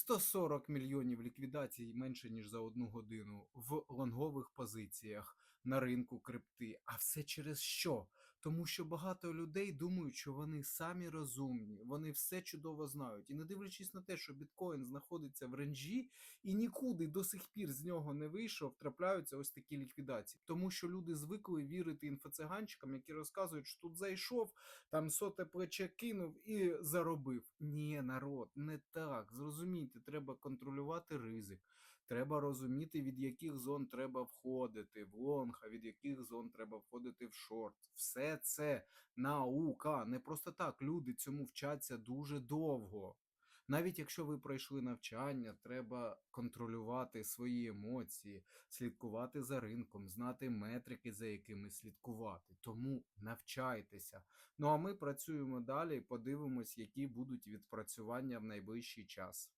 140 мільйонів ліквідацій менше ніж за одну годину в лонгових позиціях на ринку крипти. А все через що? Тому що багато людей думають, що вони самі розумні, вони все чудово знають. І не дивлячись на те, що біткоін знаходиться в ренжі і нікуди до сих пір з нього не вийшов, трапляються ось такі ліквідації. Тому що люди звикли вірити інфоциганчикам, які розказують, що тут зайшов, там соте плече кинув і заробив. Ні, народ, не так. Зрозумійте, треба контролювати ризик. Треба розуміти, від яких зон треба входити в лонг, а від яких зон треба входити в шорт. Все це наука. Не просто так. Люди цьому вчаться дуже довго. Навіть якщо ви пройшли навчання, треба контролювати свої емоції, слідкувати за ринком, знати метрики, за якими слідкувати. Тому навчайтеся. Ну а ми працюємо далі і подивимось, які будуть відпрацювання в найближчий час.